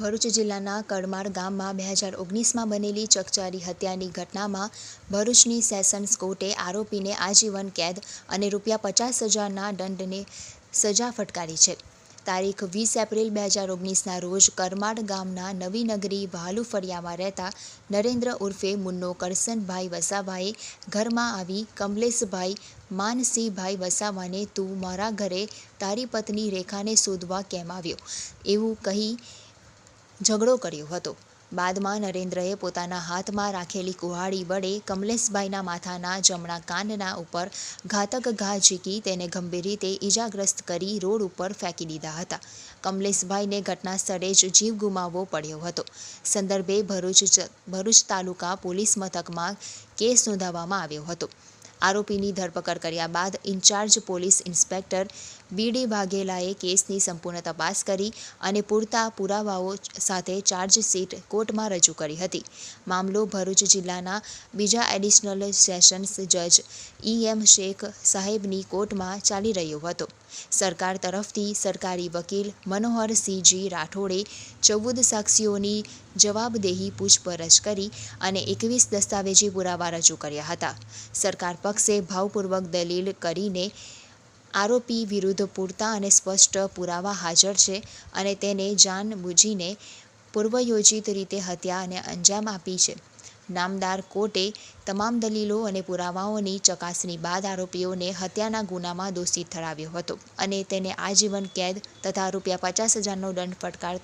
ભરૂચ જિલ્લાના કરમાળ ગામમાં બે હજાર ઓગણીસમાં બનેલી ચકચારી હત્યાની ઘટનામાં ભરૂચની સેશન્સ કોર્ટે આરોપીને આજીવન કેદ અને રૂપિયા પચાસ હજારના દંડને સજા ફટકારી છે. તારીખ વીસ એપ્રિલ બે હજાર ઓગણીસના રોજ કરમાળ ગામના નવી નગરી વહાલુ ફળિયામાં રહેતા નરેન્દ્ર ઉર્ફે મુન્નો કરસનભાઈ વસાવાએ ઘરમાં આવી કમલેશભાઈ માનસિંહભાઈ વસાવાને તું મારા ઘરે તારી પત્ની રેખાને શોધવા કેમ આવ્યો? એવું કહી ઝઘડો કર્યો હતો. બાદમાં નરેન્દ્રએ પોતાના હાથમાં રાખેલી કુહાડી વડે કમલેશભાઈના માથાના જમણા કાનના ઉપર ઘાતક ઘા ઝીકી તેને ગંભીર રીતે ઈજાગ્રસ્ત કરી રોડ ઉપર ફેંકી દીધા હતા. કમલેશભાઈને ઘટના સ્થળે જ જીવ ગુમાવવો પડ્યો હતો. સંદર્ભે ભરૂચ ભરૂચ તાલુકા પોલીસ મથકમાં કેસ નોંધાવવામાં આવ્યો હતો. આરોપીની ધરપકડ કર્યા બાદ incharge police inspector B D વાઘેલાએ કેસની સંપૂર્ણ તપાસ કરી અને પૂરતા પુરાવાઓ સાથે ચાર્જશીટ કોર્ટમાં રજૂ કરી હતી. મામલો ભરૂચ જિલ્લાના બીજા એડિશનલ સેશન્સ જજ ઈ એમ શેખ સાહેબની કોર્ટમાં ચાલી રહ્યો હતો. સરકાર તરફથી સરકારી વકીલ મનોહરસિંહજી રાઠોડે ચૌદ સાક્ષીઓની જવાબદેહી પૂછપરછ કરી અને એકવીસ દસ્તાવેજી પુરાવા રજૂ કર્યા હતા. સરકાર પક્ષે ભાવપૂર્વક દલીલ કરીને આરોપી વિરુદ્ધ પૂરતા અને સ્પષ્ટ પુરાવા હાજર છે અને તેને જાનબૂજીને પૂર્વયોજિત રીતે હત્યા અને અંજામ આપી છે. નામદાર કોર્ટે તમામ દલીલો અને પુરાવાઓની ચકાસણી બાદ આરોપીઓને હત્યાના ગુનામાં દોષિત ઠરાવ્યો હતો અને તેને આજીવન કેદ તથા રૂપિયા પચાસ હજારનો દંડ ફટકારતો